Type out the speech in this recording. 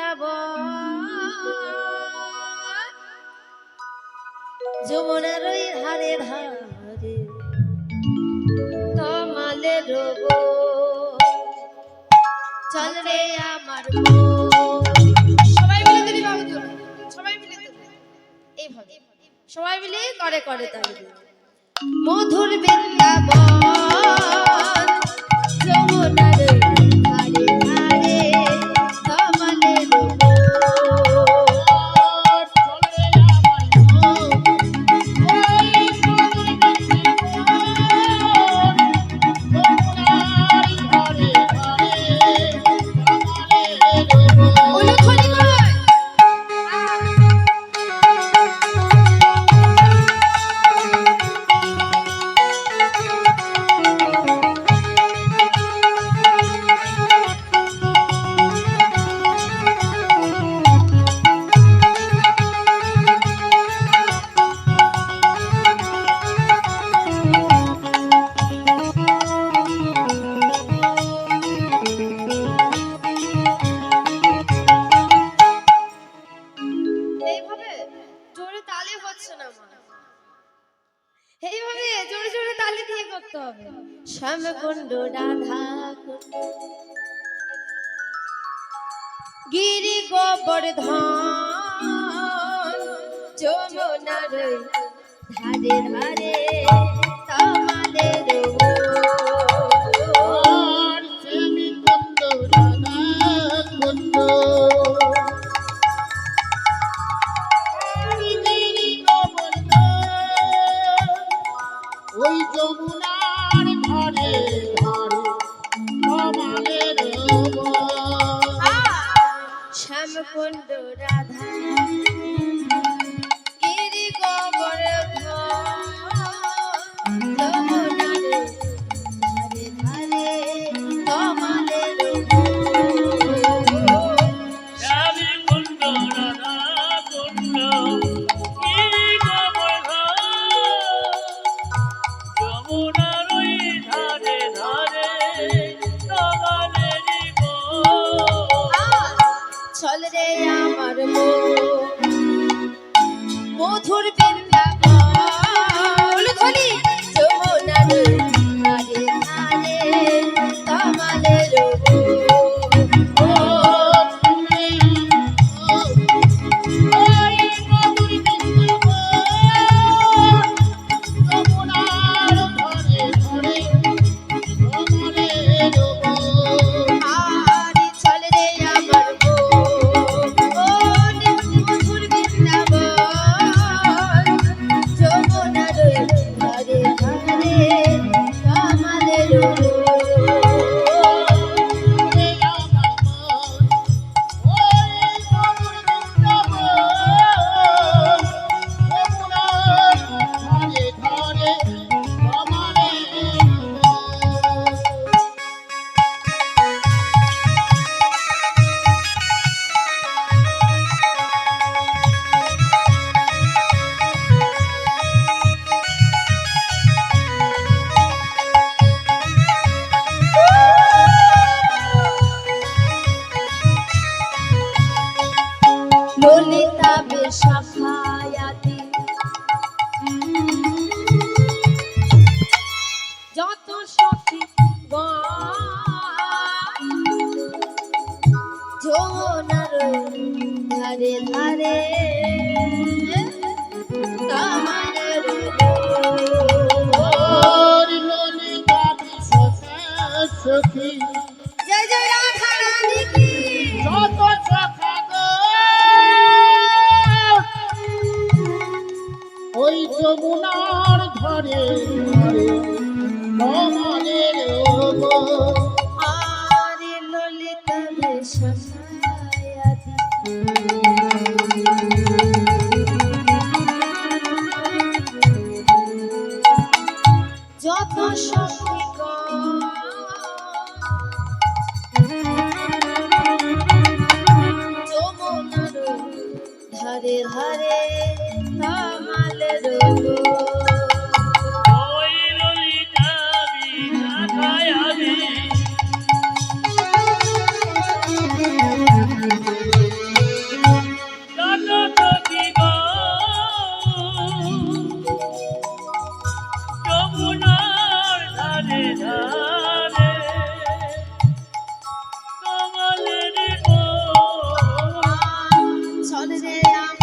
বৃন্দাবন যমুনার ওই ধারে ধারে তমালে রব চল রে আমার। সবাই মিলে দিদি বাবু সবাই মিলে। এইভাবে সবাই মিলে করে করে দিও। মধুর বৃন্দাবন এইভাবে জোরে জোরে তালি দিয়ে করতে হবে। শ্যামকুণ্ড রাধা গিরি গোবর্ধন যমুনার ধারে ধারে তমালের মধুর বৃন্দাবন ললিতা বেশাখায়াতি যত সখী যমুনার ধারে ধারে সখী কমলের গো। আরে ললিতা যত সখী যমুনার ধারে ধারে 谢谢大。